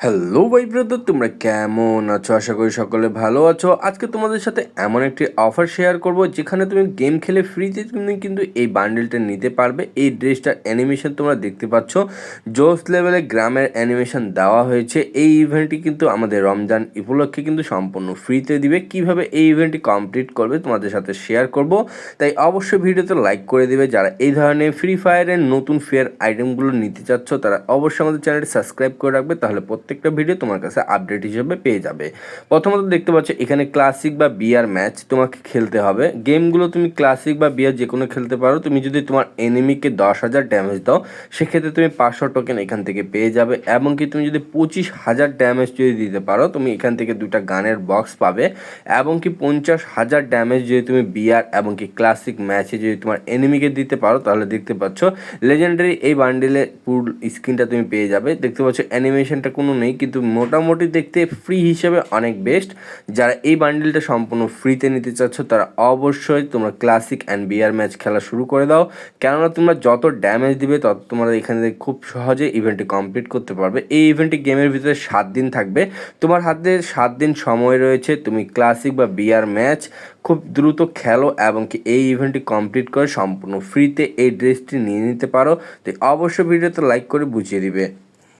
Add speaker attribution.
Speaker 1: Hello ভাই brother তোমরা কেমন আছো? আশা করি সকলে ভালো আছো। আজকে তোমাদের সাথে এমন একটি অফার শেয়ার করব, যেখানে তুমি গেম খেলে ফ্রিতে তুমি কিন্তু এই বান্ডেলটা নিতে পারবে। এই ড্রেসটার অ্যানিমেশন তোমরা দেখতে পাচ্ছ। জোস লেভেলে গ্রামের অ্যানিমেশন দেওয়া হয়েছে। এই ইভেন্টটি কিন্তু আমাদের রমজান উপলক্ষে কিন্তু সম্পূর্ণ ফ্রিতে দিবে। কীভাবে এই ইভেন্টটি কমপ্লিট করবে তোমাদের সাথে শেয়ার করব। তাই অবশ্যই ভিডিওতে লাইক করে দিবে। যারা এই ধরনের ফ্রি ফায়ারের নতুন ফেয়ার আইটেমগুলো নিতে চাচ্ছ, তারা অবশ্যই আমাদের চ্যানেলটি সাবস্ক্রাইব করে রাখবে। তাহলে প্রত্যেকটা ভিডিও তোমার কাছে আপডেট হিসেবে পেয়ে যাবে। প্রথমত দেখতে পাচ্ছ, এখানে ক্লাসিক বা বিয়ার ম্যাচ তোমাকে খেলতে হবে। গেমগুলো তুমি ক্লাসিক বা বিয়ার যে কোনো খেলতে পারো। তুমি যদি তোমার এনিমিকে দশ হাজার ড্যামেজ দাও, সেক্ষেত্রে তুমি পাঁচশো টোকেন এখান থেকে পেয়ে যাবে। এবং কি তুমি যদি পঁচিশ হাজার ড্যামেজ যদি দিতে পারো, তুমি এখান থেকে দুটা গানের বক্স পাবে। এবং কি পঞ্চাশ হাজার ড্যামেজ যদি তুমি বিয়ার এবং কি ক্লাসিক ম্যাচে যদি তোমার এনিমিকে দিতে পারো, তাহলে দেখতে পাচ্ছ লেজেন্ডারি এই বান্ডিলে পুরো স্ক্রিনটা তুমি পেয়ে যাবে। দেখতে পাচ্ছ অ্যানিমেশনটা কোনো নেই, কিন্তু মোটামুটি দেখতে ফ্রি হিসেবে অনেক বেস্ট যারা এই বান্ডিলটা সম্পূর্ণ ফ্রিতে নিতে চাচ্ছ, তারা অবশ্যই তোমরা ক্লাসিক অ্যান্ড বিয়ার ম্যাচ খেলা শুরু করে দাও। কেননা তোমরা যত ড্যামেজ দিবে, তত তোমরা এখানে খুব সহজে ইভেন্টটি কমপ্লিট করতে পারবে। এই ইভেন্টটি গেমের ভিতরে সাত দিন থাকবে। তোমার হাতে সাত দিন সময় রয়েছে, তুমি ক্লাসিক বা বিয়ার ম্যাচ খুব দ্রুত খেলো এবং কি এই ইভেন্টটি কমপ্লিট করে সম্পূর্ণ ফ্রিতে এই ড্রেসটি নিয়ে নিতে পারো। তো অবশ্যই ভিডিওতে লাইক করে বুঝিয়ে দিবে।